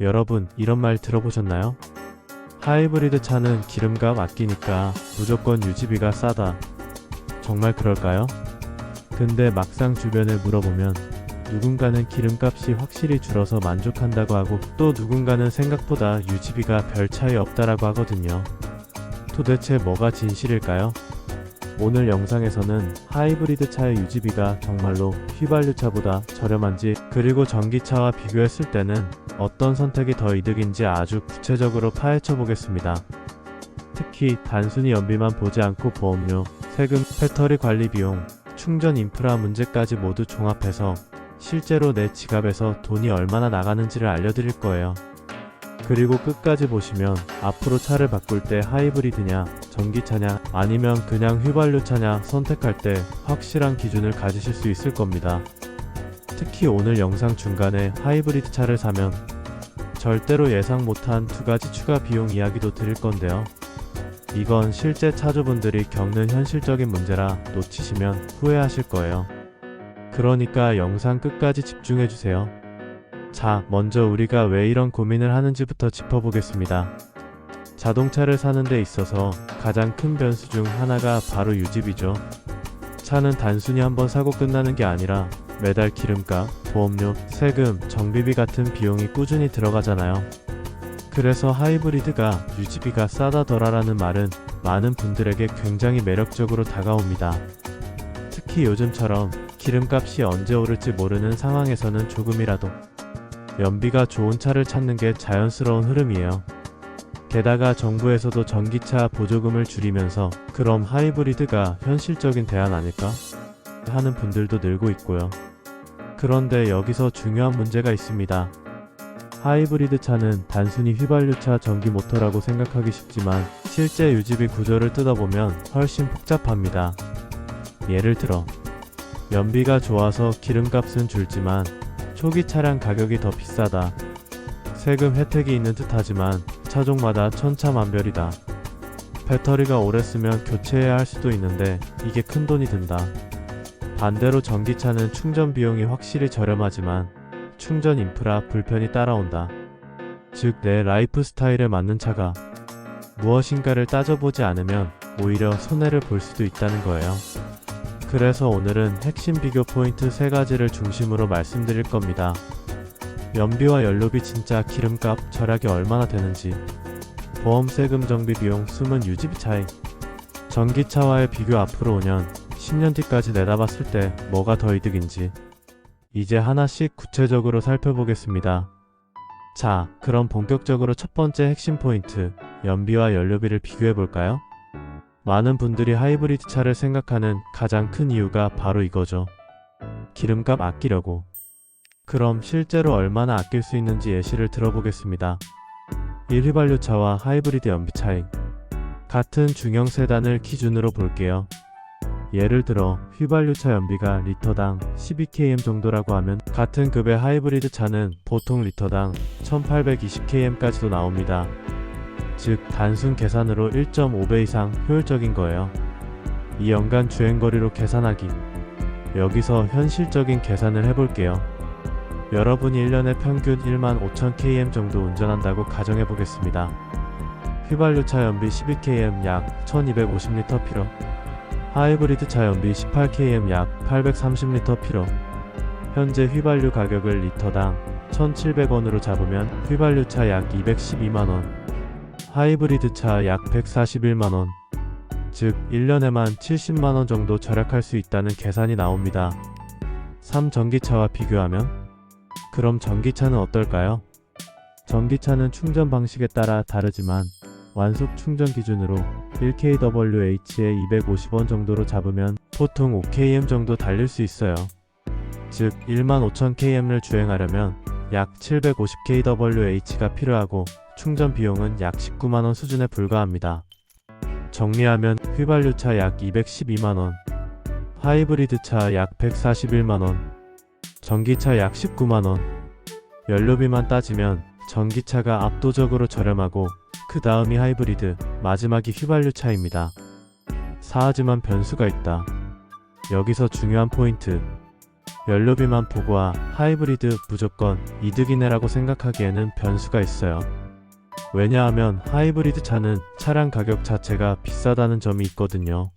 여러분, 이런 말 들어보셨나요? 하이브리드 차는 기름값 아끼니까 무조건 유지비가 싸다. 정말 그럴까요? 근데 막상 주변을 물어보면 누군가는 기름값이 확실히 줄어서 만족한다고 하고 또 누군가는 생각보다 유지비가 별 차이 없다라고 하거든요. 도대체 뭐가 진실일까요? 오늘 영상에서는 하이브리드 차의 유지비가 정말로 휘발유차보다 저렴한지 그리고 전기차와 비교했을 때는 어떤 선택이 더 이득인지 아주 구체적으로 파헤쳐 보겠습니다. 특히 단순히 연비만 보지 않고 보험료, 세금, 배터리 관리 비용, 충전 인프라 문제까지 모두 종합해서 실제로 내 지갑에서 돈이 얼마나 나가는지를 알려드릴 거예요. 그리고 끝까지 보시면 앞으로 차를 바꿀 때 하이브리드냐, 전기차냐, 아니면 그냥 휘발유차냐 선택할 때 확실한 기준을 가지실 수 있을 겁니다. 특히 오늘 영상 중간에 하이브리드 차를 사면 절대로 예상 못한 두 가지 추가 비용 이야기도 드릴 건데요. 이건 실제 차주분들이 겪는 현실적인 문제라 놓치시면 후회하실 거예요. 그러니까 영상 끝까지 집중해주세요. 자, 먼저 우리가 왜 이런 고민을 하는지부터 짚어보겠습니다. 자동차를 사는 데 있어서 가장 큰 변수 중 하나가 바로 유지비죠. 차는 단순히 한번 사고 끝나는 게 아니라 매달 기름값, 보험료, 세금, 정비비 같은 비용이 꾸준히 들어가잖아요. 그래서 하이브리드가 유지비가 싸다더라라는 말은 많은 분들에게 굉장히 매력적으로 다가옵니다. 특히 요즘처럼 기름값이 언제 오를지 모르는 상황에서는 조금이라도 연비가 좋은 차를 찾는 게 자연스러운 흐름이에요. 게다가 정부에서도 전기차 보조금을 줄이면서 그럼 하이브리드가 현실적인 대안 아닐까? 하는 분들도 늘고 있고요. 그런데 여기서 중요한 문제가 있습니다. 하이브리드 차는 단순히 휘발유차 전기 모터라고 생각하기 쉽지만 실제 유지비 구조를 뜯어보면 훨씬 복잡합니다. 예를 들어 연비가 좋아서 기름값은 줄지만 초기 차량 가격이 더 비싸다. 세금 혜택이 있는 듯 하지만 차종마다 천차만별이다. 배터리가 오래 쓰면 교체해야 할 수도 있는데 이게 큰 돈이 든다. 반대로 전기차는 충전 비용이 확실히 저렴하지만 충전 인프라 불편이 따라온다. 즉, 내 라이프 스타일에 맞는 차가 무엇인가를 따져보지 않으면 오히려 손해를 볼 수도 있다는 거예요. 그래서 오늘은 핵심 비교 포인트 3가지를 중심으로 말씀드릴 겁니다. 연비와 연료비 진짜 기름값 절약이 얼마나 되는지, 보험 세금 정비 비용 숨은 유지비 차이, 전기차와의 비교 앞으로 5년, 10년 뒤까지 내다봤을 때 뭐가 더 이득인지, 이제 하나씩 구체적으로 살펴보겠습니다. 자, 그럼 본격적으로 첫 번째 핵심 포인트, 연비와 연료비를 비교해 볼까요? 많은 분들이 하이브리드 차를 생각하는 가장 큰 이유가 바로 이거죠. 기름값 아끼려고. 그럼 실제로 얼마나 아낄 수 있는지 예시를 들어보겠습니다. 1휘발유차와 하이브리드 연비 차이. 같은 중형 세단을 기준으로 볼게요. 예를 들어 휘발유차 연비가 리터당 12km 정도라고 하면 같은 급의 하이브리드 차는 보통 리터당 1820km까지도 나옵니다. 즉 단순 계산으로 1.5배 이상 효율적인 거예요. 이 연간 주행거리로 계산하기. 여기서 현실적인 계산을 해볼게요. 여러분이 1년에 평균 1만 5천 km 정도 운전한다고 가정해 보겠습니다. 휘발유차 연비 12km 약 1250리터 필요. 하이브리드 차 연비 18km 약 830리터 필요. 현재 휘발유 가격을 리터당 1,700원으로 잡으면 휘발유차 약 212만원, 하이브리드 차 약 141만원, 즉 1년에만 70만원 정도 절약할 수 있다는 계산이 나옵니다. 3 전기차와 비교하면? 그럼 전기차는 어떨까요? 전기차는 충전 방식에 따라 다르지만 완속 충전 기준으로 1kWh에 250원 정도로 잡으면 보통 5km 정도 달릴 수 있어요. 즉 15,000km를 주행하려면 약 750kWh가 필요하고 충전 비용은 약 19만원 수준에 불과합니다. 정리하면 휘발유차 약 212만원, 하이브리드 차 약 141만원, 전기차 약 19만원, 연료비만 따지면 전기차가 압도적으로 저렴하고 그 다음이 하이브리드, 마지막이 연료비만 보고와 하이브리드 무조건 이득이네라고 생각하기에는 변수가 있어요. 왜냐하면 하이브리드 차는 차량 가격 자체가 비싸다는 점이 있거든요.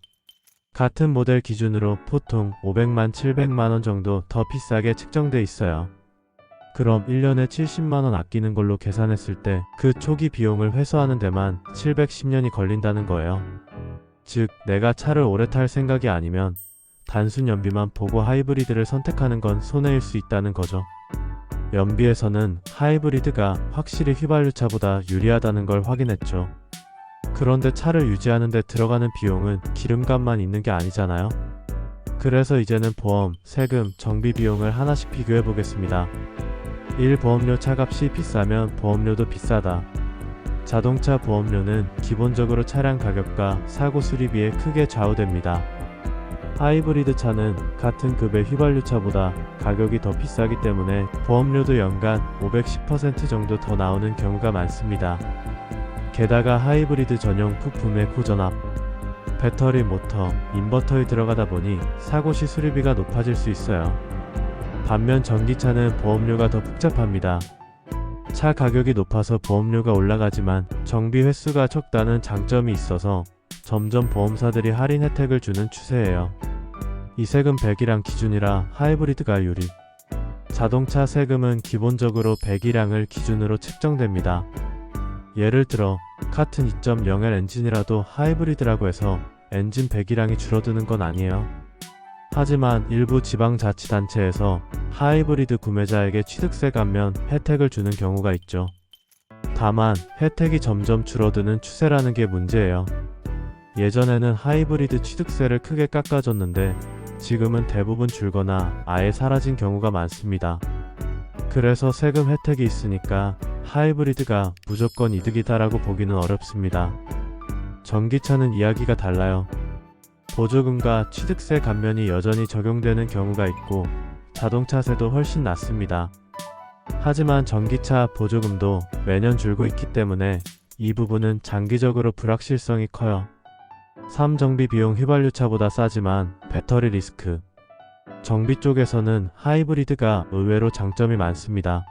같은 모델 기준으로 보통 500만, 700만원 정도 더 비싸게 책정돼 있어요. 그럼 1년에 70만원 아끼는 걸로 계산했을 때 그 초기 비용을 회수하는 데만 710년이 걸린다는 거예요. 즉, 내가 차를 오래 탈 생각이 아니면 단순 연비만 보고 하이브리드를 선택하는 건 손해일 수 있다는 거죠. 연비에서는 하이브리드가 확실히 휘발유차보다 유리하다는 걸 확인했죠. 그런데 차를 유지하는 데 들어가는 비용은 기름값만 있는 게 아니잖아요. 그래서 이제는 보험, 세금, 정비 비용을 하나씩 비교해 보겠습니다. 1. 보험료 차값이 비싸면 보험료도 비싸다. 자동차 보험료는 기본적으로 차량 가격과 사고 수리비에 크게 좌우됩니다. 하이브리드 차는 같은 급의 휘발유 차보다 가격이 더 비싸기 때문에 보험료도 연간 510% 정도 더 나오는 경우가 많습니다. 게다가 하이브리드 전용 부품의 고전압, 배터리 모터, 인버터에 들어가다 보니 사고 시 수리비가 높아질 수 있어요. 반면 전기차는 보험료가 더 복잡합니다. 차 가격이 높아서 보험료가 올라가지만 정비 횟수가 적다는 장점이 있어서 점점 보험사들이 할인 혜택을 주는 추세예요. 이 세금 100이랑 기준이라 하이브리드가 유리. 자동차 세금은 기본적으로 100이량을 기준으로 책정됩니다. 예를 들어 같은 2.0L 엔진이라도 하이브리드라고 해서 엔진 배기량이 줄어드는 건 아니에요. 하지만 일부 지방자치단체에서 하이브리드 구매자에게 취득세 감면 혜택을 주는 경우가 있죠. 다만 혜택이 점점 줄어드는 추세라는 게 문제예요. 예전에는 하이브리드 취득세를 크게 깎아줬는데 지금은 대부분 줄거나 아예 사라진 경우가 많습니다. 그래서 세금 혜택이 있으니까 하이브리드가 무조건 이득이다라고 보기는 어렵습니다. 전기차는 이야기가 달라요. 보조금과 취득세 감면이 여전히 적용되는 경우가 있고 자동차세도 훨씬 낮습니다. 하지만 전기차 보조금도 매년 줄고 있기 때문에 이 부분은 장기적으로 불확실성이 커요. 3. 정비 비용 휘발유차보다 싸지만 배터리 리스크. 정비 쪽에서는 하이브리드가 의외로 장점이 많습니다.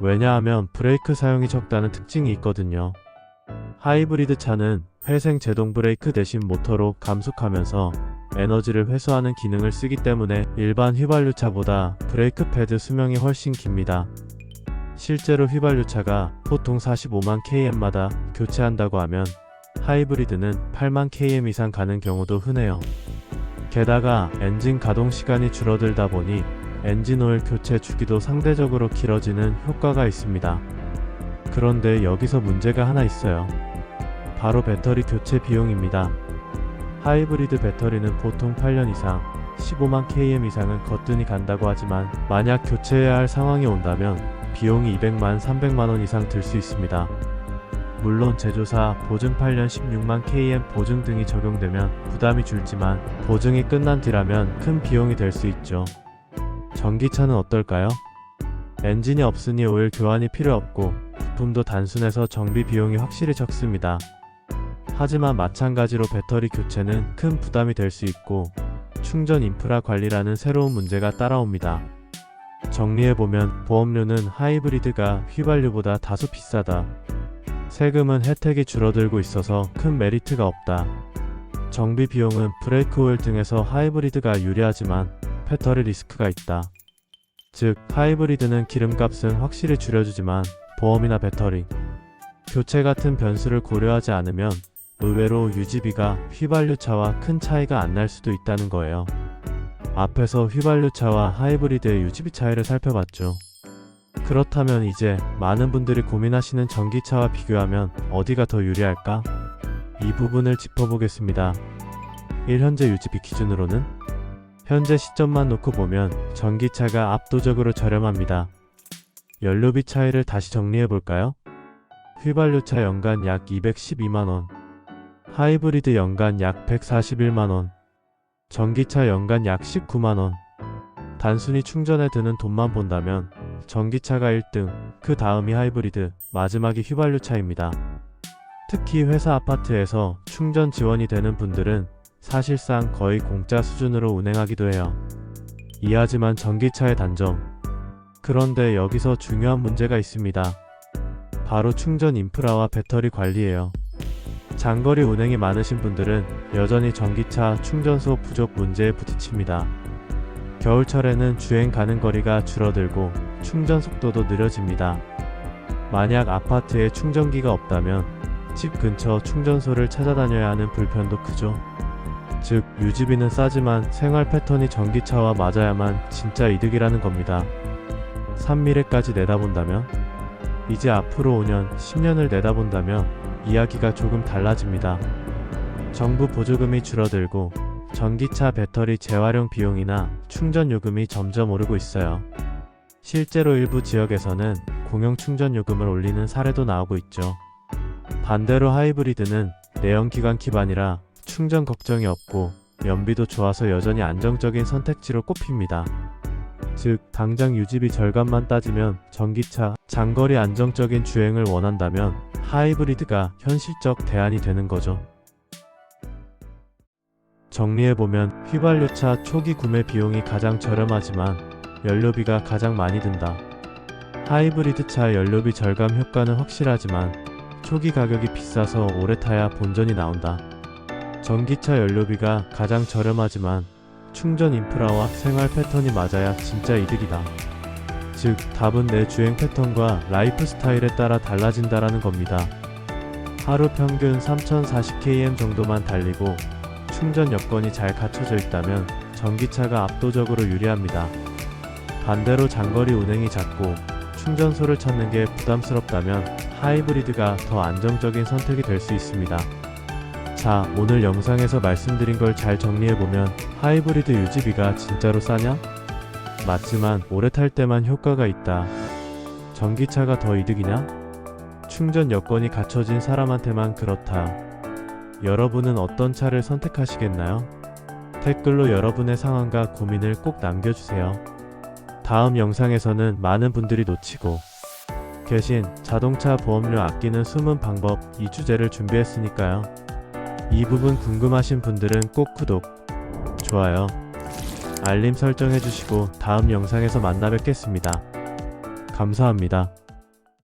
왜냐하면 브레이크 사용이 적다는 특징이 있거든요. 하이브리드 차는 회생 제동 브레이크 대신 모터로 감속하면서 에너지를 회수하는 기능을 쓰기 때문에 일반 휘발유 차보다 브레이크 패드 수명이 훨씬 깁니다. 실제로 휘발유 차가 보통 45만 km마다 교체한다고 하면 하이브리드는 8만 km 이상 가는 경우도 흔해요. 게다가 엔진 가동 시간이 줄어들다 보니 엔진 오일 교체 주기도 상대적으로 길어지는 효과가 있습니다. 그런데 여기서 문제가 하나 있어요. 바로 배터리 교체 비용입니다. 하이브리드 배터리는 보통 8년 이상, 15만 km 이상은 거뜬히 간다고 하지만 만약 교체해야 할 상황이 온다면 비용이 200만, 300만 원 이상 들 수 있습니다. 물론 제조사 보증 8년 16만 km 보증 등이 적용되면 부담이 줄지만 보증이 끝난 뒤라면 큰 비용이 될 수 있죠. 전기차는 어떨까요? 엔진이 없으니 오일 교환이 필요 없고 부품도 단순해서 정비 비용이 확실히 적습니다. 하지만 마찬가지로 배터리 교체는 큰 부담이 될 수 있고 충전 인프라 관리라는 새로운 문제가 따라옵니다. 정리해보면 보험료는 하이브리드가 휘발유보다 다소 비싸다. 세금은 혜택이 줄어들고 있어서 큰 메리트가 없다. 정비 비용은 브레이크 오일 등에서 하이브리드가 유리하지만 배터리 리스크가 있다. 즉, 하이브리드는 기름값은 확실히 줄여주지만 보험이나 배터리, 교체 같은 변수를 고려하지 않으면 의외로 유지비가 휘발유차와 큰 차이가 안 날 수도 있다는 거예요. 앞에서 휘발유차와 하이브리드의 유지비 차이를 살펴봤죠. 그렇다면 이제 많은 분들이 고민하시는 전기차와 비교하면 어디가 더 유리할까? 이 부분을 짚어보겠습니다. 1. 현재 유지비 기준으로는 현재 시점만 놓고 보면 전기차가 압도적으로 저렴합니다. 연료비 차이를 다시 정리해 볼까요? 휘발유차 연간 약 212만원, 하이브리드 연간 약 141만원, 전기차 연간 약 19만원. 단순히 충전에 드는 돈만 본다면 전기차가 1등, 그 다음이 하이브리드, 마지막이 휘발유차입니다. 특히 회사 아파트에서 충전 지원이 되는 분들은 사실상 거의 공짜 수준으로 운행하기도 해요. 이해하지만 전기차의 단점. 그런데 여기서 중요한 문제가 있습니다. 바로 충전 인프라와 배터리 관리예요. 장거리 운행이 많으신 분들은 여전히 전기차 충전소 부족 문제에 부딪힙니다. 겨울철에는 주행 가는 거리가 줄어들고 충전 속도도 느려집니다. 만약 아파트에 충전기가 없다면 집 근처 충전소를 찾아다녀야 하는 불편도 크죠. 즉, 유지비는 싸지만 생활 패턴이 전기차와 맞아야만 진짜 이득이라는 겁니다. 산미래까지 내다본다면? 이제 앞으로 5년, 10년을 내다본다면 이야기가 조금 달라집니다. 정부 보조금이 줄어들고 전기차 배터리 재활용 비용이나 충전 요금이 점점 오르고 있어요. 실제로 일부 지역에서는 공용 충전 요금을 올리는 사례도 나오고 있죠. 반대로 하이브리드는 내연기관 기반이라 충전 걱정이 없고 연비도 좋아서 여전히 안정적인 선택지로 꼽힙니다. 즉, 당장 유지비 절감만 따지면 전기차, 장거리 안정적인 주행을 원한다면 하이브리드가 현실적 대안이 되는 거죠. 정리해보면 휘발유차 초기 구매 비용이 가장 저렴하지만 연료비가 가장 많이 든다. 하이브리드 차 연료비 절감 효과는 확실하지만 초기 가격이 비싸서 오래 타야 본전이 나온다. 전기차 연료비가 가장 저렴하지만 충전 인프라와 생활 패턴이 맞아야 진짜 이득이다. 즉, 답은 내 주행 패턴과 라이프 스타일에 따라 달라진다라는 겁니다. 하루 평균 3040km 정도만 달리고 충전 여건이 잘 갖춰져 있다면 전기차가 압도적으로 유리합니다. 반대로 장거리 운행이 잦고 충전소를 찾는 게 부담스럽다면 하이브리드가 더 안정적인 선택이 될 수 있습니다. 자, 오늘 영상에서 말씀드린 걸 잘 정리해보면 하이브리드 유지비가 진짜로 싸냐? 맞지만 오래 탈 때만 효과가 있다. 전기차가 더 이득이냐? 충전 여건이 갖춰진 사람한테만 그렇다. 여러분은 어떤 차를 선택하시겠나요? 댓글로 여러분의 상황과 고민을 꼭 남겨주세요. 다음 영상에서는 많은 분들이 놓치고 계신 자동차 보험료 아끼는 숨은 방법 이 주제를 준비했으니까요. 이 부분 궁금하신 분들은 꼭 구독, 좋아요, 알림 설정해주시고 다음 영상에서 만나 뵙겠습니다. 감사합니다.